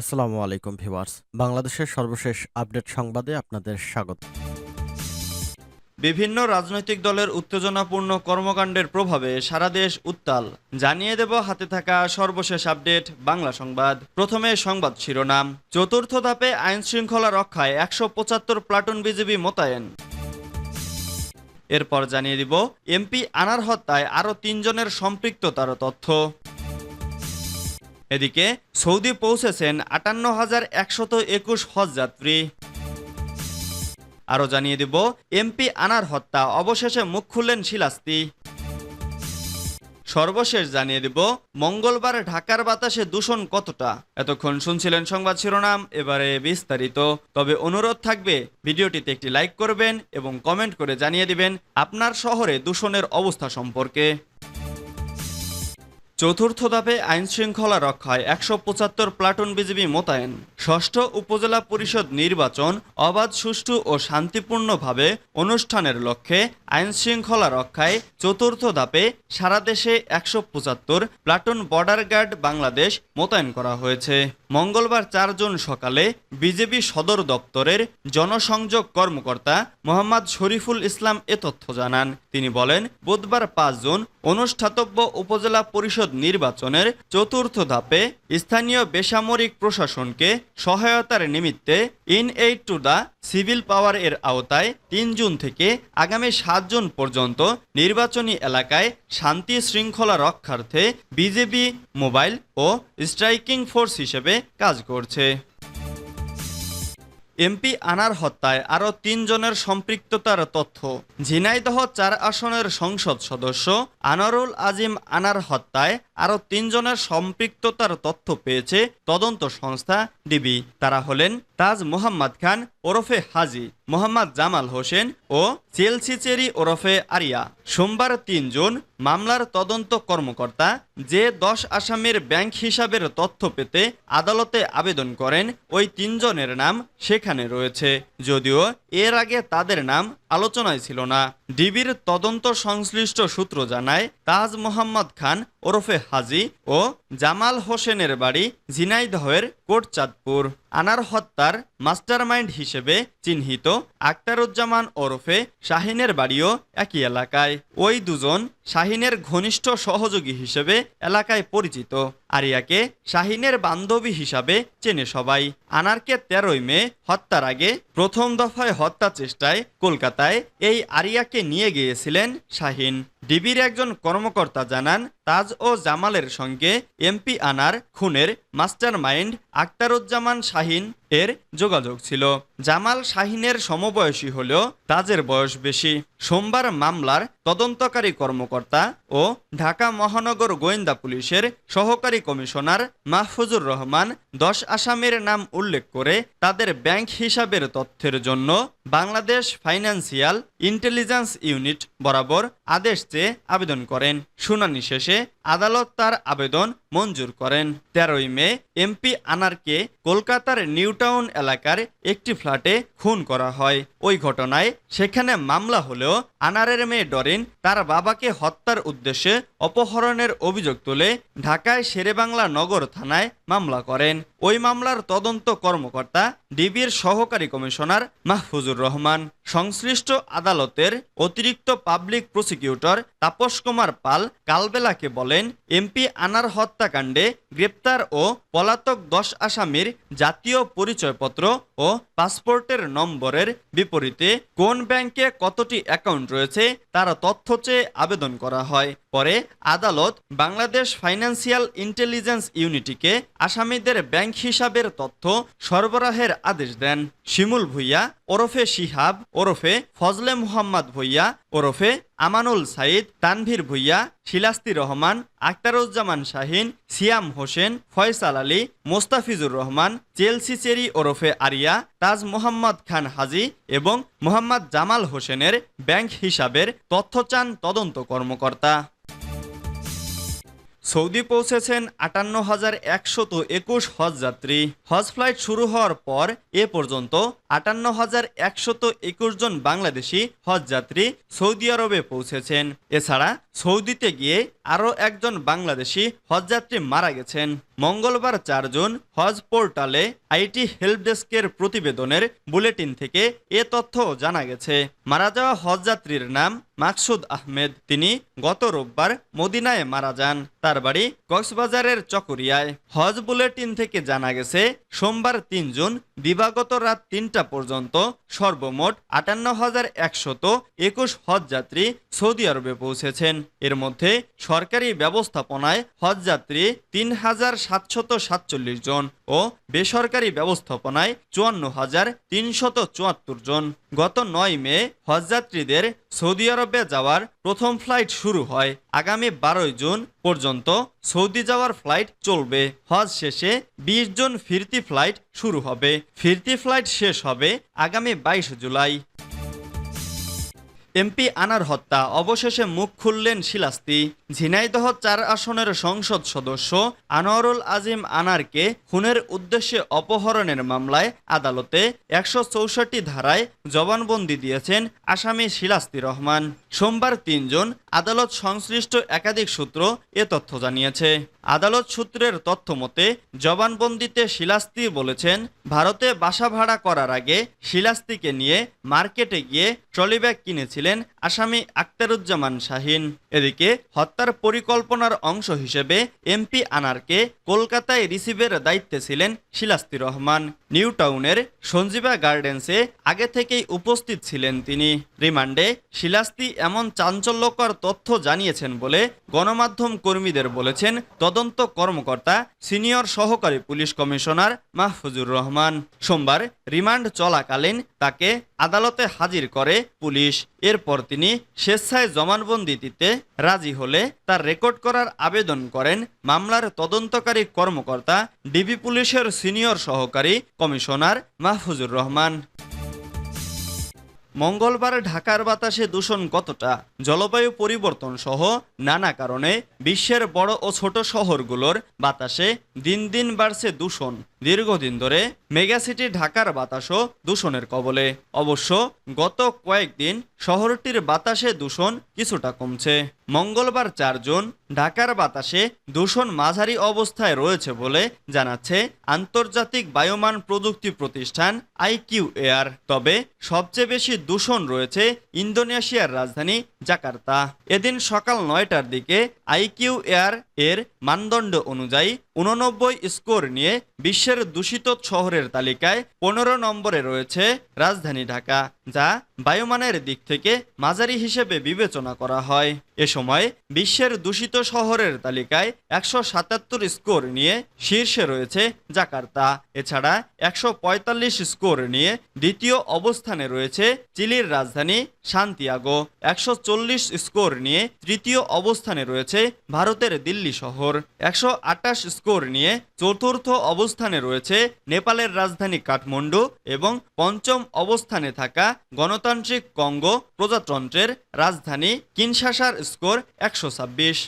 আসসালামু আলাইকুম ভিউয়ার্স। বাংলাদেশের সর্বশেষ আপডেট সংবাদে আপনাদের স্বাগত। বিভিন্ন রাজনৈতিক দলের উত্তেজনাপূর্ণ কর্মকাণ্ডের প্রভাবে সারা দেশ উত্তাল। জানিয়ে দেব হাতে থাকা সর্বশেষ আপডেট বাংলা সংবাদ। প্রথমে সংবাদ শিরোনাম। চতুর্থ ধাপে আইন শৃঙ্খলা রক্ষায় একশো পঁচাত্তর প্লাটুন বিজিবি মোতায়েন। এরপর জানিয়ে দিব, এমপি আনার হত্যায় আরও তিনজনের সম্পৃক্ততার তথ্য। এদিকে সৌদি পৌঁছেছেন আটান্ন হাজার একশত একুশ হজ যাত্রী। আরও জানিয়ে দিব, এমপি আনার হত্যা, অবশেষে মুখ খুললেন শিলাস্তি। সর্বশেষ জানিয়ে দিব, মঙ্গলবার ঢাকার বাতাসে দূষণ কতটা? এতক্ষণ শুনছিলেন সংবাদ শিরোনাম, এবারে বিস্তারিত। তবে অনুরোধ থাকবে, ভিডিওটিতে একটি লাইক করবেন এবং কমেন্ট করে জানিয়ে দিবেন আপনার শহরে দূষণের অবস্থা সম্পর্কে। চতুর্থ ধাপে আইন শৃঙ্খলা রক্ষায় একশো পঁচাত্তর প্লাটুন বিজিবি মোতায়েন। ষষ্ঠ উপজেলা পরিষদ নির্বাচন অবাধ, সুষ্ঠু ও শান্তিপূর্ণভাবে অনুষ্ঠানের লক্ষ্যে আইন শৃঙ্খলা রক্ষায় চতুর্থ ধাপে সারা দেশে একশো পঁচাত্তর প্লাটুন বর্ডার গার্ড বাংলাদেশ মোতায়েন করা হয়েছে। মঙ্গলবার চার জুন সকালে বিজেপি সদর দপ্তরের জনসংযোগ কর্মকর্তা মোহাম্মদ শরীফুল ইসলাম এ তথ্য জানান। তিনি বলেন, বুধবার পাঁচ জুন অনুষ্ঠাতব্য উপজেলা পরিষদ নির্বাচনের চতুর্থ ধাপে স্থানীয় বেসামরিক প্রশাসনকে সহায়তার নিমিত্তে in aid to the civil power এর আওতায় তিন জুন থেকে আগামী সাত জুন পর্যন্ত নির্বাচনী এলাকায় শান্তি শৃঙ্খলা রক্ষার্থে বিজেপি মোবাইল ও স্ট্রাইকিং ফোর্স হিসেবে কাজ করছে। এমপি আনার হত্যায় আরও তিনজনের সম্পৃক্ততার তথ্য। ঝিনাইদহ চার আসনের সংসদ সদস্য আনারুল আজিম আনার হত্যায় আরও তিনজনের সম্পৃক্ততার তথ্য পেয়েছে তদন্ত সংস্থা ডিবি। তারা হলেন তাজ মোহাম্মদ খান ওরফে হাজি। মোহাম্মদ জামাল হোসেন ও চেলসি চেরি ওরফে আরিয়া। সোমবার তিন জুন মামলার তদন্ত কর্মকর্তা যে দশ আসামির ব্যাংক হিসাবের তথ্য পেতে আদালতে আবেদন করেন, ওই তিনজনের নাম সেখানে রয়েছে। যদিও এর আগে তাদের নাম আলোচনায় ছিল না। ডিবির তদন্ত সংশ্লিষ্ট সূত্র জানায়, তাজ মোহাম্মদ খান ওরফে হাজি ও জামাল হোসেনের বাড়ি ঝিনাইদহের কোটচাঁদপুর। আনার হত্যার মাস্টারমাইন্ড হিসেবে চিহ্নিত আক্তারুজ্জামান ওরফে শাহিনের বাড়িও একই এলাকায়। ওই দুজন শাহিনের ঘনিষ্ঠ সহযোগী হিসেবে এলাকায় পরিচিত। আরিয়াকে শাহিনের বান্ধবী হিসাবে চেনে সবাই। আনারকে তেরোই মে হত্যার আগে প্রথম দফায় হত্যা চেষ্টায় কলকাতায় এই আরিয়াকে নিয়ে গিয়েছিলেন শাহিন। ডিবির একজন কর্মকর্তা জানান, তাজ ও জামালের সঙ্গে এমপি আনার খুনের মাস্টার মাইন্ড আক্তারুজ্জামান শাহিন এর যোগাযোগ ছিল। জামাল শাহিনের সমবয়সী হলেও তাজের বয়স বেশি। সোমবার মামলার তদন্তকারী কর্মকর্তা ও ঢাকা মহানগর গোয়েন্দা পুলিশের সহকারী কমিশনার মাহফুজুর রহমান দশ আসামের নাম উল্লেখ করে তাদের ব্যাংক হিসাবের তথ্যের জন্য বাংলাদেশ ফাইন্যান্সিয়াল ইন্টেলিজেন্স ইউনিট বরাবর আদেশ চেয়ে আবেদন করেন। শুনানি শেষে আদালত তার আবেদন মঞ্জুর করেন। তেরোই মে এমপি আনারকে কলকাতার নিউটাউন এলাকার একটি ফ্ল্যাটে খুন করা হয়। ওই ঘটনায় সেখানে মামলা হলেও 있고요. আনারের মেয়ে ডরিন তার বাবাকে হত্যার উদ্দেশ্যে অপহরণের অভিযোগ তুলে ঢাকায় শেরেবাংলা নগর থানায় মামলা করেন। ওই মামলার তদন্ত কর্মকর্তা ডিবির সহকারী কমিশনার মাহফুজুর রহমান, সংশ্লিষ্ট আদালতের অতিরিক্ত পাবলিক প্রসিকিউটর তাপস কুমার পাল কালবেলাকে বলেন, এমপি আনার হত্যাকাণ্ডে গ্রেপ্তার ও পলাতক দশ আসামির জাতীয় পরিচয়পত্র ও পাসপোর্টের নম্বরের বিপরীতে কোন ব্যাংকে কতটি অ্যাকাউন্ট রয়েছে, তারা তথ্য চেয়ে আবেদন করা হয়। পরে আদালত বাংলাদেশ ফাইন্যান্সিয়াল ইন্টেলিজেন্স ইউনিটিকে আসামিদের ব্যাংক হিসাবের তথ্য সরবরাহের আদেশ দেন। শিমুল ভুইয়া ওরফে শিহাব, ওরফে ফজলে মুহাম্মদ ভুইয়া, ওরফে আমানুল সাইদ, তানভীর ভুইয়া, শিলাস্তি রহমান আক্তারুজ্জামান শাহিন, সিয়াম হোসেন, ফয়সাল আলী, মোস্তাফিজুর রহমান, চেলসি চেরি ওরফে আরিয়া, তাজ মোহাম্মদ খান হাজি এবং মোহাম্মদ জামাল হোসেনের ব্যাংক হিসাবের তথ্য চান তদন্ত কর্মকর্তা। সৌদি পৌঁছেছেন আটান্ন হাজার একশত একুশ হজ যাত্রী। হজ ফ্লাইট শুরু হওয়ার পর এ পর্যন্ত আটান্ন হাজার একশত একুশ জন বাংলাদেশি হজ যাত্রী সৌদি আরবে পৌঁছেছেন। এছাড়া সৌদিতে গিয়ে আরও একজন বাংলাদেশি হজযাত্রী মারা গেছেন। মঙ্গলবার চারজন হজ পোর্টালে আইটি হেল্প ডেস্কের প্রতিবেদনের বুলেটিন থেকে এ তথ্য জানা গেছে। মারা যাওয়া হজযাত্রীর নাম মাকসুদ আহমেদ। তিনি গত রোববার মদিনায় মারা যান। তার বাড়ি কক্সবাজারের চকরিয়ায়। হজ বুলেটিন থেকে জানা গেছে, সোমবার তিন জুন দিবাগত রাত তিনটা পর্যন্ত সর্বমোট আটান্ন হাজার একশত একুশ হজযাত্রী সৌদি আরবে পৌঁছেছেন। এর মধ্যে সরকারি ব্যবস্থাপনায় হজযাত্রী তিন হাজার সাতশত সাতচল্লিশ জন ও বেসরকারি ব্যবস্থাপনায় চুয়ান্ন হাজার তিনশত চুয়াত্তর জন। গত নয় মে হজযাত্রীদের সৌদি আরবে যাওয়ার প্রথম ফ্লাইট শুরু হয়। আগামী বারোই জুন পর্যন্ত সৌদি যাওয়ার ফ্লাইট চলবে। হজ শেষে বিশ জন ফিরতি ফ্লাইট শুরু হবে। ফিরতি ফ্লাইট শেষ হবে আগামী বাইশ জুলাই। এমপি আনার হত্যা, অবশেষে মুখ খুললেন শিলাস্তি। ঝিনাইদহ চার আসনের সংসদ সদস্য আনোয়ারুল আজিম আনারকে খুনের উদ্দেশ্যে অপহরণের মামলায় আদালতে একশো চৌষট্টি ধারায় জবানবন্দি দিয়েছেন আসামি শিলাস্তি রহমান। সোমবার তিনজন আদালত সংশ্লিষ্ট একাধিক সূত্র এ তথ্য জানিয়েছে। আদালত সূত্রের তথ্য মতে, জবানবন্দিতে শিলাস্তি বলেছেন, ভারতে বাসা ভাড়া করার আগে শিলাস্তিকে নিয়ে মার্কেটে গিয়ে ট্রলিব্যাগ কিনেছিলেন আসামি আক্তারুজ্জামান শাহিন। এদিকে হত্যার পরিকল্পনার অংশ হিসেবে এমপি আনারকে কলকাতায় রিসিভের দায়িত্বে ছিলেন শিলাস্তি রহমান। নিউ টাউনের সঞ্জীবা গার্ডেন্সে আগে থেকেই উপস্থিত ছিলেন তিনি। রিমান্ডে শিলাস্তি এমন চাঞ্চল্যকর তথ্য জানিয়েছেন বলে গণমাধ্যম কর্মীদের বলেছেন তদন্ত কর্মকর্তা সিনিয়র সহকারী পুলিশ কমিশনার মাহফুজুর রহমান। সোমবার রিমান্ড চলাকালীন তাকে আদালতে হাজির করে পুলিশ। এরপর তিনি স্বেচ্ছায় জমানবন্দি দিতে রাজি হলে তার রেকর্ড করার আবেদন করেন মামলার তদন্তকারী কর্মকর্তা, ডিবি পুলিশের সিনিয়র সহকারী কমিশনার মাহফুজুর রহমান। মঙ্গলবার ঢাকার বাতাসে দূষণ কতটা, জলবায়ু পরিবর্তন সহ নানা কারণে বিশ্বের বড় ও ছোট শহরগুলোর বাতাসে দিন দিন বাড়ছে দূষণ। দীর্ঘদিন ধরে মেগাসিটি ঢাকার বাতাসও দূষণের কবলে। অবশ্য গত কয়েকদিন শহরটির বাতাসে দূষণ কিছুটা কমছে। মঙ্গলবার চার জুন ঢাকার বাতাসে দূষণ মাঝারি অবস্থায় রয়েছে বলে জানাচ্ছে আন্তর্জাতিক বায়ুমান প্রযুক্তি প্রতিষ্ঠান আইকিউ এয়ার তবে সবচেয়ে বেশি দূষণ রয়েছে ইন্দোনেশিয়ার রাজধানী জাকার্তা। এদিন সকাল নয়টার দিকে আইকিউ এয়ার এর মানদণ্ড অনুযায়ী উননব্বই স্কোর নিয়ে বিশ্বের দূষিত শহরের তালিকায় পনেরো নম্বরে রয়েছে রাজধানী ঢাকা, যা বায়ুমানের দিক থেকে মাঝারি হিসেবে বিবেচনা করা হয়। এ সময় বিশ্বের দূষিত শহরের তালিকায় একশো সাতাত্তর স্কোর নিয়ে শীর্ষে রয়েছে জাকার্তা। এছাড়া একশো পঁয়তাল্লিশ স্কোর নিয়ে দ্বিতীয় অবস্থানে রয়েছে চিলির রাজধানী শান্তিয়াগো একশো চল্লিশ স্কোর নিয়ে তৃতীয় অবস্থানে রয়েছে ভারতের দিল্লি শহর। একশো আটাশ স্কোর নিয়ে চতুর্থ অবস্থানে রয়েছে নেপালের রাজধানী কাঠমান্ডু এবং পঞ্চম অবস্থানে থাকা গণতান্ত্রিক কঙ্গো প্রজাতন্ত্রের রাজধানী কিনশাসার স্কোর একশো ছাব্বিশ।